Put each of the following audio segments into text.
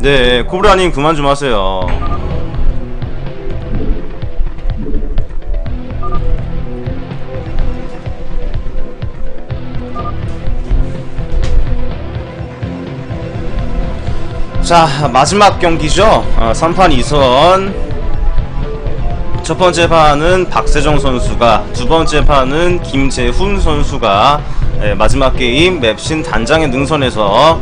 네, 코브라님 그만 좀 하세요. 자, 마지막 경기죠. 어, 3판 2선. 첫 번째 판은 박세정 선수가, 두 번째 판은 김재훈 선수가 예, 마지막 게임 맵신 단장의 능선에서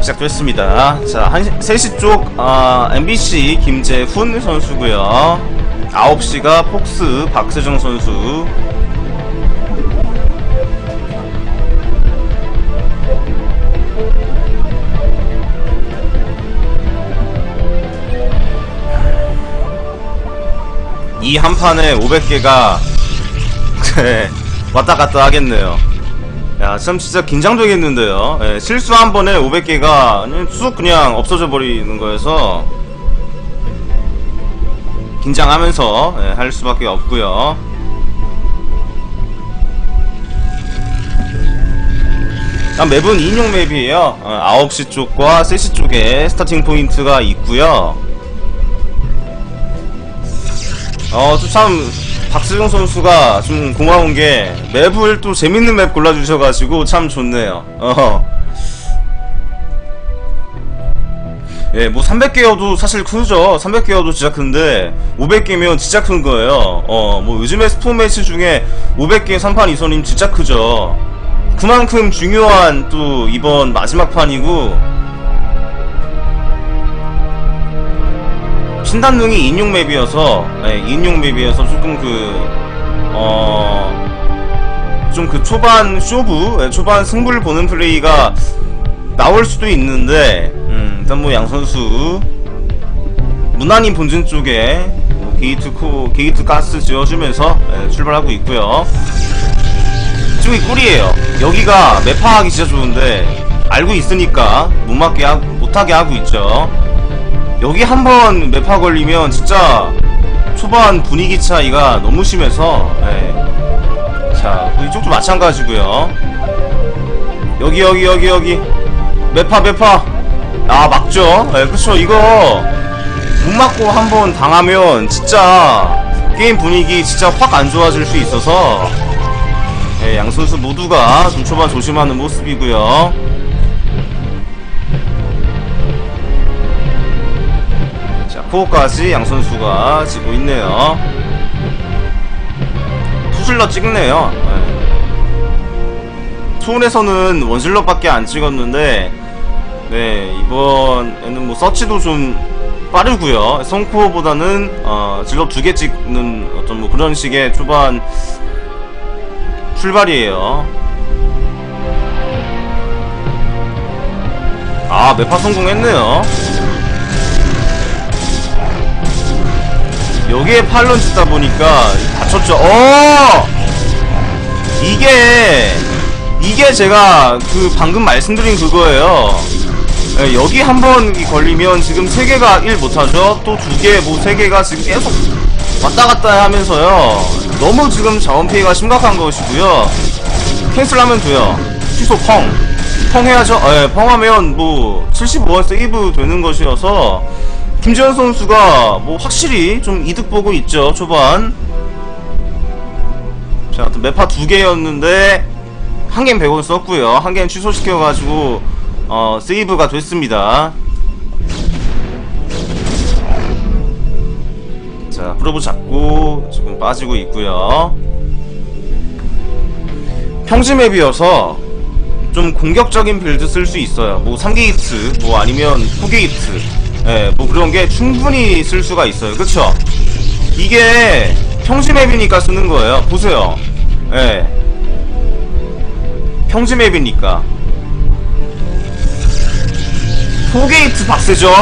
시작됐습니다. 자, 한 3시 쪽 아, MBC 김재훈 선수고요. 9시가 폭스 박세정 선수. 이 한 판에 500개가 왔다 갔다 하겠네요. 야, 참 진짜 긴장되겠는데요. 예, 실수 한 번에 500개가 쑥 그냥 없어져 버리는 거여서 긴장하면서 예, 할 수밖에 없고요. 아, 맵은 인용 맵이에요. 어, 9시 쪽과 3시 쪽에 스타팅 포인트가 있고요. 어, 또 참, 박수정 선수가 좀 고마운 게, 맵을 또 재밌는 맵 골라주셔가지고 참 좋네요. 어. 예, 뭐 300개여도 사실 크죠. 300개여도 진짜 큰데, 500개면 진짜 큰 거예요. 어, 뭐 요즘에 스포 매치 중에 500개 3판 2선이면 진짜 크죠. 그만큼 중요한 또 이번 마지막 판이고, 신단능이 인용 맵이어서 네, 인용 맵이어서 조금 그 어... 좀 그 초반 쇼부 네, 초반 승부를 보는 플레이가 나올 수도 있는데 음, 일단 뭐 양 선수 무난히 본진 쪽에 뭐 게이트 코 게이트 가스 지어주면서 네, 출발하고 있고요. 이쪽이 꿀이에요. 여기가 매파하기 진짜 좋은데 알고 있으니까 못 맞게 하, 못하게 하고 있죠. 여기 한 번 매파 걸리면 진짜 초반 분위기 차이가 너무 심해서 예. 자 이쪽도 마찬가지고요. 여기 여기 여기 여기. 매파 매파. 아 막죠? 예, 그쵸. 이거 못 맞고 한 번 당하면 진짜 게임 분위기 진짜 확 안 좋아질 수 있어서 예, 양 선수 모두가 좀 초반 조심하는 모습이고요 코어까지 양 선수가 지고 있네요. 투슬러 찍네요. 네. 투혼에서는 원슬러밖에 안 찍었는데, 네 이번에는 뭐 서치도 좀 빠르고요. 성코어보다는 어, 질럿 두 개 찍는 어떤 뭐 그런 식의 초반 출발이에요. 아 매파 성공했네요. 여기에 팔런 짓다 보니까 다쳤죠. 어! 이게 이게 제가 그 방금 말씀드린 그거예요. 네, 여기 한 번 걸리면 지금 세 개가 1 못하죠. 또 두 개, 뭐 세 개가 지금 계속 왔다 갔다 하면서요. 너무 지금 자원 피해가 심각한 것이고요. 캔슬하면 돼요. 취소 펑. 펑 해야죠. 예, 펑하면 뭐 75원 세이브 되는 것이어서 김재현 선수가 뭐 확실히 좀 이득 보고 있죠 초반. 자 매파 두 개였는데 한 개는 100원 썼고요. 한 개는 취소시켜가지고 어 세이브가 됐습니다. 자 프로브 잡고 지금 빠지고 있고요. 평지 맵이어서 좀 공격적인 빌드 쓸 수 있어요. 뭐 3게이트 뭐 아니면 4게이트 예, 뭐 그런 게 충분히 쓸 수가 있어요. 그쵸? 이게 평지 맵이니까 쓰는 거예요. 보세요. 예. 평지 맵이니까. 포게이트 박세정.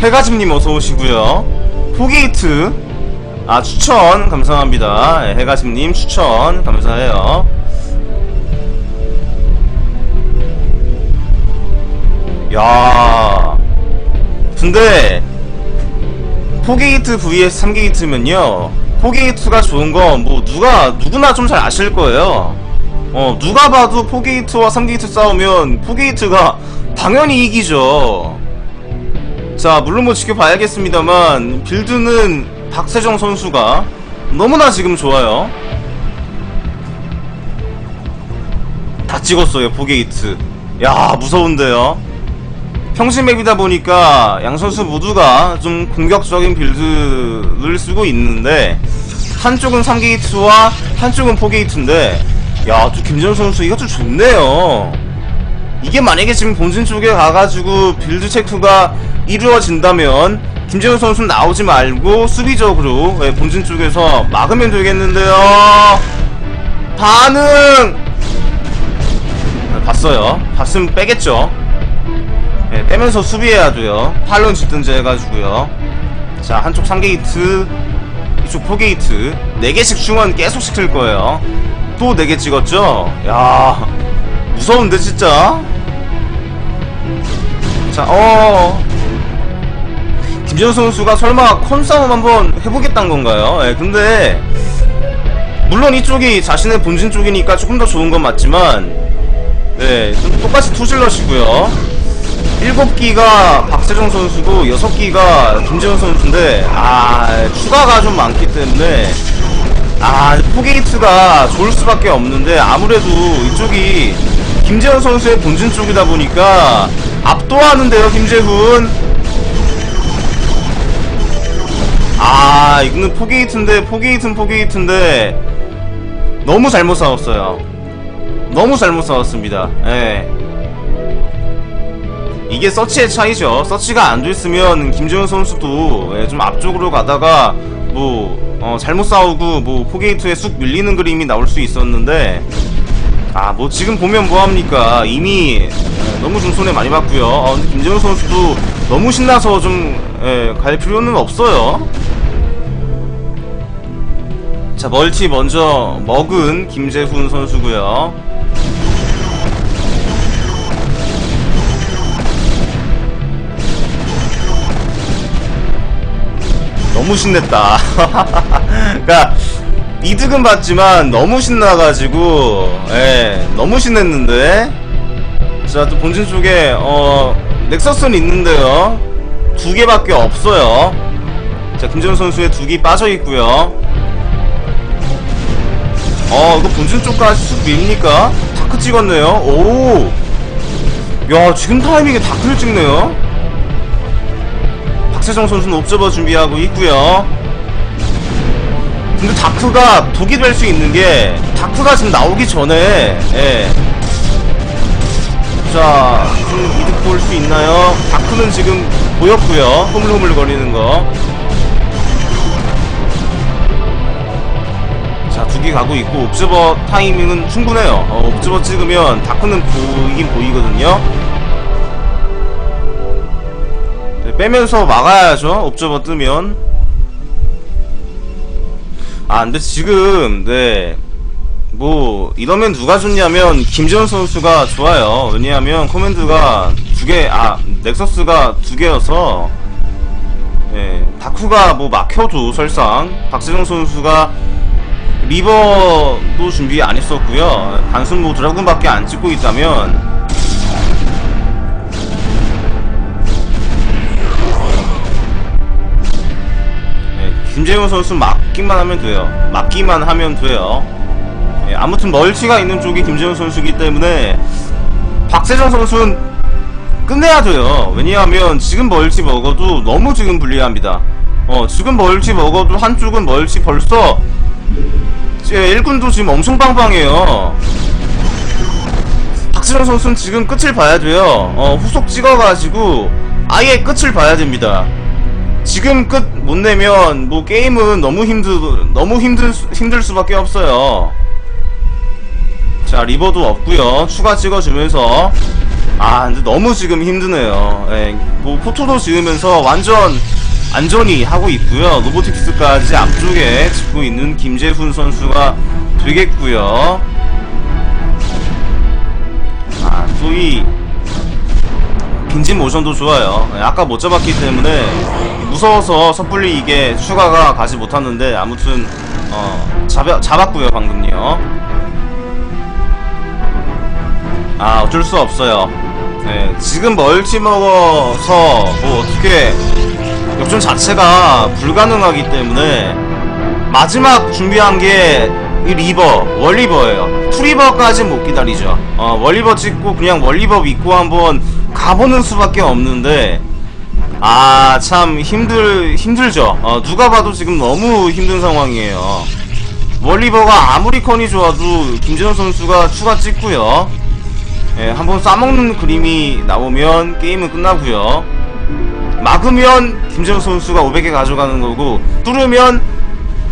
해가짐님 어서오시고요. 포게이트. 아, 추천 감사합니다. 예, 해가짐님 추천 감사해요. 야 근데 4게이트 vs 3게이트면요 4게이트가 좋은 건 뭐 누가 누구나 좀 잘 아실 거예요 어 누가 봐도 4게이트와 3게이트 싸우면 4게이트가 당연히 이기죠. 자, 물론 뭐 지켜봐야겠습니다만, 빌드는 박세정 선수가 너무나 지금 좋아요. 다 찍었어요, 포게이트. 야, 무서운데요? 평신 맵이다 보니까 양 선수 모두가 좀 공격적인 빌드를 쓰고 있는데, 한쪽은 3게이트와 한쪽은 4게이트인데, 야, 또 김재현 선수 좀 좋네요. 이게 만약에 지금 본진 쪽에 가가지고 빌드 체크가 이루어진다면 김재훈 선수는 나오지 말고 수비적으로 예, 본진 쪽에서 막으면 되겠는데요. 반응! 네, 봤어요. 봤으면 빼겠죠. 예, 빼면서 수비해야 돼요. 팔론 짓든지 해가지고요. 자, 한쪽 3게이트, 이쪽 4게이트. 4개씩 중원 계속 시킬 거예요. 또 4개 찍었죠? 야 무서운데, 진짜? 자, 어. 김재훈 선수가 설마 컨싸움 한번 해보겠다는 건가요? 예, 근데, 물론 이쪽이 자신의 본진 쪽이니까 조금 더 좋은 건 맞지만, 네, 좀 똑같이 투질러시고요. 7기가 박세정 선수고 6기가 김재훈 선수인데, 아, 추가가 좀 많기 때문에, 아, 포게이트가 좋을 수밖에 없는데, 아무래도 이쪽이 김재훈 선수의 본진 쪽이다 보니까, 압도하는데요, 김재훈. 아, 이거는 포게이트인데, 포게이트는 포게이트인데, 너무 잘못 싸웠어요. 너무 잘못 싸웠습니다. 예. 이게 서치의 차이죠. 서치가 안 됐으면 김재훈 선수도 예, 좀 앞쪽으로 가다가 뭐 어, 잘못 싸우고 뭐 포게이트에 쑥 밀리는 그림이 나올 수 있었는데 아 뭐 지금 보면 뭐합니까 이미 예, 너무 좀 손해 많이 봤고요. 어, 근데 김재훈 선수도 너무 신나서 좀갈 필요는 없어요. 자 멀티 먼저 먹은 김재훈 선수고요. 너무 신냈다. 그니까, 이득은 봤지만, 너무 신나가지고, 예, 너무 신냈는데. 자, 또 본진 쪽에, 어, 넥서스는 있는데요. 두 개밖에 없어요. 자, 김재훈 선수의 두개 빠져있고요. 어, 이거 본진 쪽까지 쑥 밉니까? 다크 찍었네요. 오! 야, 지금 타이밍에 다크를 찍네요. 박세정 선수는 옵저버 준비하고 있고요. 근데 다크가 독이 될 수 있는 게 다크가 지금 나오기 전에 예. 자, 좀 이득 볼 수 있나요? 다크는 지금 보였고요. 흐물흐물 거리는 거. 자, 두 개 가고 있고 옵저버 타이밍은 충분해요. 어, 옵저버 찍으면 다크는 보이긴 보이거든요. 빼면서 막아야죠. 옵저버 뜨면. 아, 근데 지금, 네. 뭐, 이러면 누가 좋냐면, 김재원 선수가 좋아요. 왜냐하면, 코맨드가 두 개, 아, 넥서스가 두 개여서, 예, 다쿠가 뭐 막혀도 설상, 박세정 선수가 리버도 준비 안 했었고요. 단순 뭐 드라군밖에 안 찍고 있다면, 김재훈 선수 막기만 하면 돼요. 막기만 하면 돼요. 예, 아무튼 멀티가 있는 쪽이 김재훈 선수이기 때문에 박세정 선수는 끝내야 돼요. 왜냐하면 지금 멀티 먹어도 너무 지금 불리합니다. 어, 지금 멀티 먹어도 한쪽은 멀티 벌써 예, 1군도 지금 엄청 빵빵해요. 박세정 선수는 지금 끝을 봐야 돼요. 어, 후속 찍어가지고 아예 끝을 봐야 됩니다. 지금 끝 못 내면 뭐 게임은 너무 힘들 너무 힘들 수- 힘들 수밖에 없어요. 자 리버도 없고요. 추가 찍어주면서 아 근데 너무 지금 힘드네요. 예, 뭐 포토도 지으면서 완전 안전히 하고 있고요. 로보틱스까지 앞쪽에 짓고 있는 김재훈 선수가 되겠고요. 아 또이 빈집 모션도 좋아요. 예, 아까 못 잡았기 때문에 무서워서 섣불리 이게 추가가 가지 못하는데 아무튼 어 잡아, 잡았고요 방금요. 아 어쩔 수 없어요. 네, 지금 멀티 먹어서 뭐 어떻게 역전 자체가 불가능하기 때문에 마지막 준비한 게 이 리버, 월리버예요. 투리버까진 못 기다리죠. 어, 월리버 찍고 그냥 월리버 믿고 한번 가보는 수밖에 없는데 아, 참 힘들 힘들죠. 어, 누가 봐도 지금 너무 힘든 상황이에요. 월리버가 아무리 컨이 좋아도 김재현 선수가 추가 찍고요. 예, 한번 싸먹는 그림이 나오면 게임은 끝나고요. 막으면 김재현 선수가 500개 가져가는 거고 뚫으면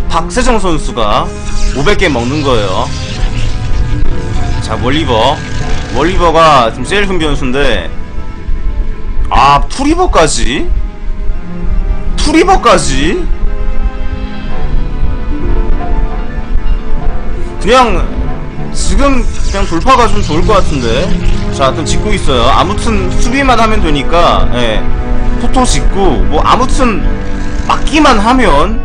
박세정 선수가 500개 먹는 거예요. 자, 월리버. 월리버가 지금 제일 큰 변수인데 아, 투리버까지? 투리버까지? 그냥 지금 그냥 돌파가 좀 좋을 것 같은데 자 그럼 짓고 있어요 아무튼 수비만 하면 되니까 예 포토 짓고 뭐 아무튼 막기만 하면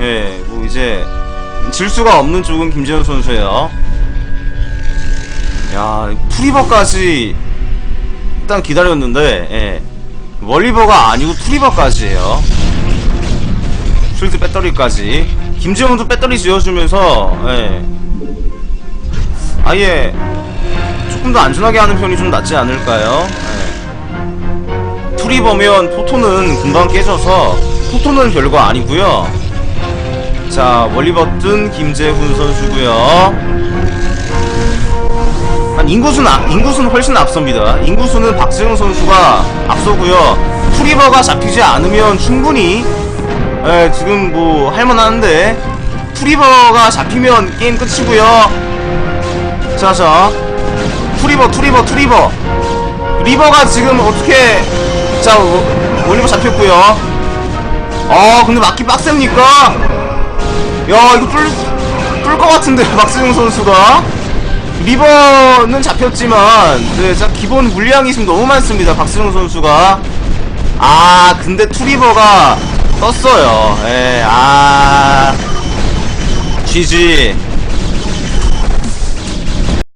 예뭐 이제 질 수가 없는 쪽은 김재현 선수예요 야 투리버까지 일단 기다렸는데 예 월리버가 아니고 투리버까지예요 쉴드 배터리까지 김재훈도 배터리 지어주면서 예. 아예 조금 더 안전하게 하는 편이 좀 낫지 않을까요? 예. 투리버면 포토는 금방 깨져서 포토는 별거 아니고요 자 월리버튼 김재훈 선수고요 한 인구수는 아- 인구수는 훨씬 앞섭니다. 인구수는 박재영 선수가 앞서고요. 투리버가 잡히지 않으면 충분히 에, 지금 뭐 할만한데 투리버가 잡히면 게임 끝이고요. 자자 투리버 투리버 투리버 리버가 지금 어떻게 자 워- 월리버 잡혔고요. 아 근데 맞기 빡셉니까? 야 이거 뚫 뚫 것 같은데 박세용 선수가 리버는 잡혔지만 네, 자 기본 물량이 지금 너무 많습니다 박세용 선수가. 아 근데 투리버가 떴어요. 예, 아. GG